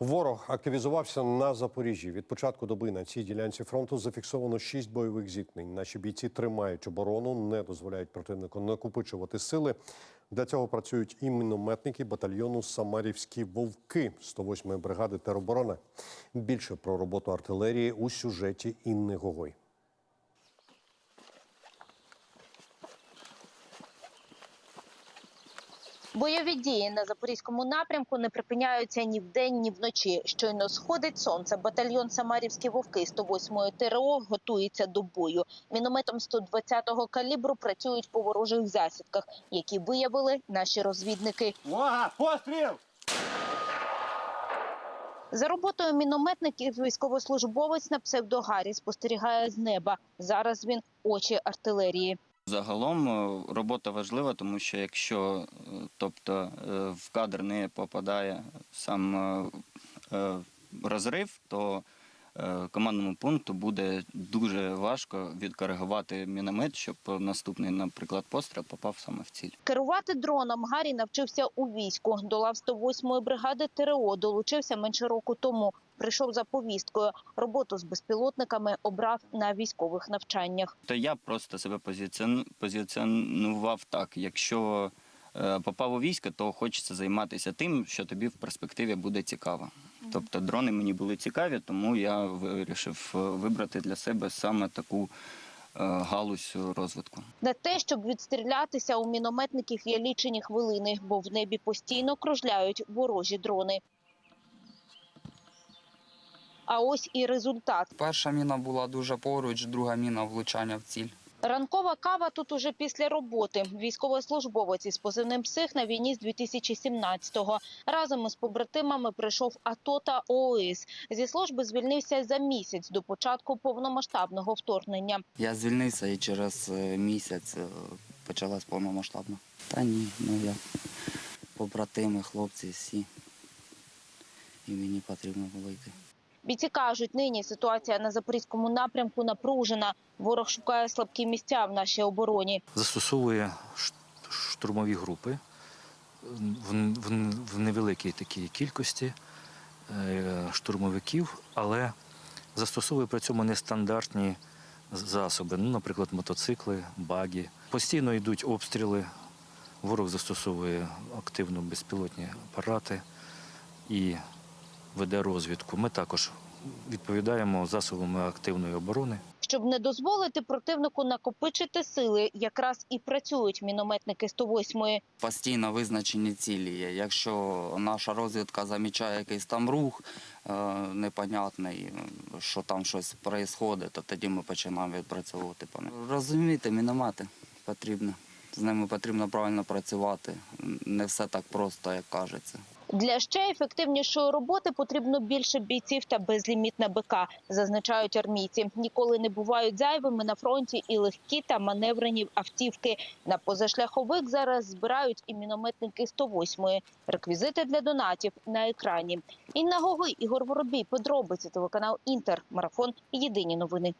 Ворог активізувався на Запоріжжі. Від початку доби на цій ділянці фронту зафіксовано шість бойових зіткнень. Наші бійці тримають оборону, не дозволяють противнику накопичувати сили. Для цього працюють і мінометники батальйону Самарівські вовки 108-ї бригади тероборони. Більше про роботу артилерії у сюжеті Інни Гогой. Бойові дії на запорізькому напрямку не припиняються ні вдень, ні вночі. Щойно сходить сонце. Батальйон Самарівські вовки 108-ї ТРО готується до бою. Мінометом 120-го калібру працюють по ворожих засідках, які виявили наші розвідники. Увага! Постріл! За роботою мінометників військовослужбовець на псевдогарі спостерігає з неба. Зараз він очі артилерії. Загалом е, робота важлива, тому що якщо е, тобто, е, в кадр не попадає сам розрив, то командному пункту буде дуже важко відкоригувати міномет, щоб наступний, наприклад, постріл попав саме в ціль. Керувати дроном Гаррі навчився у війську. До лав 108-ї бригади ТРО долучився менше року тому. Прийшов за повісткою. Роботу з безпілотниками обрав на військових навчаннях. То я просто себе позиціонував так. Якщо е, попав у військо, то хочеться займатися тим, що тобі в перспективі буде цікаво. Тобто дрони мені були цікаві, тому я вирішив е, вибрати для себе саме таку е, галузь розвитку. На те, щоб відстрілятися, у мінометників є лічені хвилини, бо в небі постійно кружляють ворожі дрони. А ось і результат. Перша міна була дуже поруч, друга міна влучання в ціль. Ранкова кава тут уже після роботи. Військовослужбовець із позивним псих на війні з 2017-го. Разом із побратимами прийшов АТО та ООС. Зі служби звільнився за місяць до початку повномасштабного вторгнення. Я звільнився і через е, місяць е, почалась повномасштабна. Та ні, ну я побратими, хлопці всі. І мені потрібно було йти. Бійці кажуть, нині ситуація на запорізькому напрямку напружена. Ворог шукає слабкі місця в нашій обороні. застосовує штурмові групи в, невеликій такій кількості е, штурмовиків, але застосовує при цьому нестандартні засоби, ну, наприклад, мотоцикли, баги. Постійно йдуть обстріли, ворог застосовує активно безпілотні апарати і веде розвідку. Ми також відповідаємо засобами активної оборони. Щоб не дозволити противнику накопичити сили, якраз і працюють мінометники 108-ї. Постійно визначені цілі є. Якщо наша розвідка замічає якийсь там рух е, непонятний, що там щось відбувається, то тоді ми починаємо відпрацьовувати по ним. Розумієте, міномети потрібно. З ними потрібно правильно працювати. Не все так просто, як кажеться. Для ще ефективнішої роботи потрібно більше бійців та безлімітна БК, зазначають армійці. Ніколи не бувають зайвими на фронті і легкі та маневрені автівки. На позашляховик зараз збирають і мінометники 108-ї. Реквізити для донатів на екрані. Інна Гоги, Ігор Воробій, подробиці телеканал Інтер. Марафон. Єдині новини.